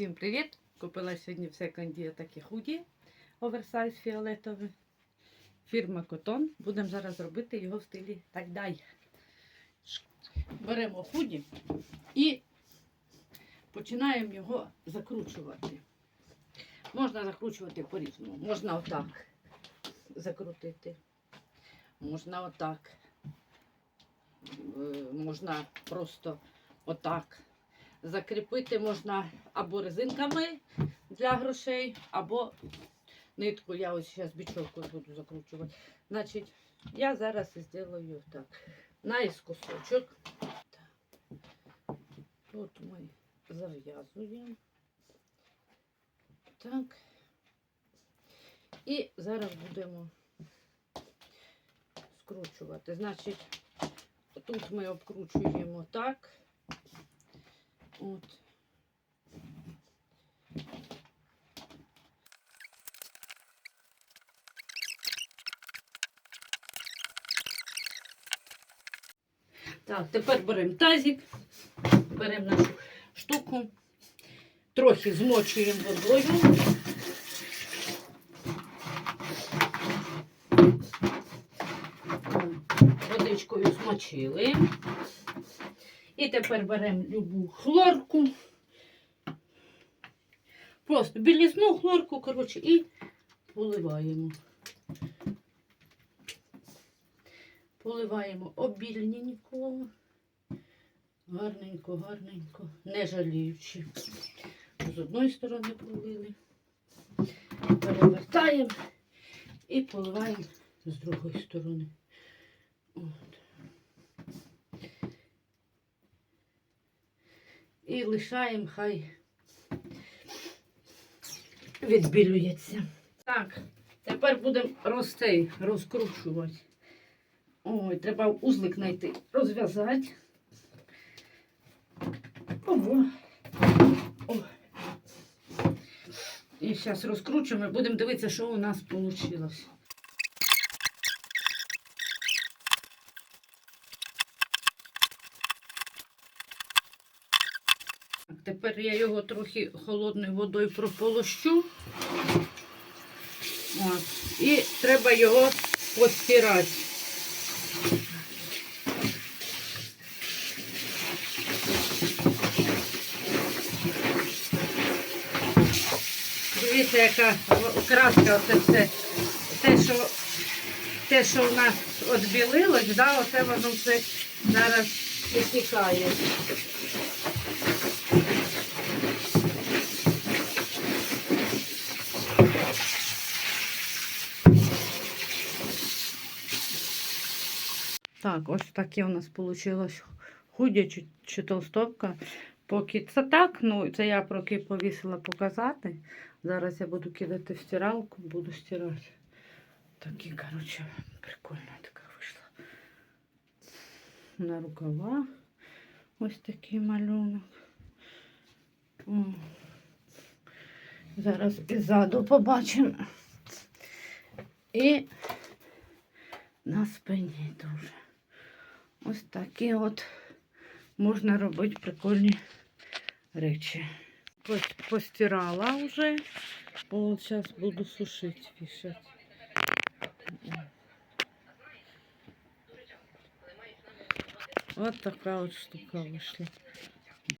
Всім привіт! Купила сьогодні в секонді такі худі оверсайз фіолетові. Фірма Котон. Будемо зараз робити його в стилі тай-дай. Беремо худі і починаємо його закручувати. Можна закручувати по-різному. Можна отак закрутити. Можна отак. Е, Можна просто отак. Закріпити можна або резинками для грошей, або нитку. Я ось зараз бічовкою буду закручувати. Значить, я зараз зроблю так. Наіскосочок. Тут ми зав'язуємо. Так. І зараз будемо скручувати. Значить, тут ми обкручуємо так. От. Так, тепер беремо тазик, беремо нашу штуку, трохи змочуємо водою. Водичкою змочили. І тепер беремо любу хлорку. Просто білізну хлорку, коротше, і поливаємо. Поливаємо обільненько. Гарненько, гарненько, не жаліючи. З одної сторони полили. Перевертаємо і поливаємо з другої сторони. От. І лишаємо, хай відбілюється. Так, тепер будемо ростей розкручувати. Ой, треба узлик знайти, розв'язати. Ого. О. І зараз розкручуємо і будемо дивитися, що у нас вийшло. Тепер я його трохи холодною водою прополощу. От. І треба його постирати. Дивіться, яка краска, оце все. Те, що, те, що в нас відбілилось, да, оце воно все зараз витікає. Так, ось таке у нас вийшло худя чи, чи толстовка. Поки це так, ну це я поки повісила показати. Зараз я буду кидати в стиралку, буду стирати. Такі, коротше, прикольно така вийшла. На рукава ось такий малюнок. О. Зараз і ззаду побачимо. І на спині дуже. Ось такі от можна робити прикольні речі. Постирала вже, бо зараз буду сушити, вішати. Ось така от штука вийшла.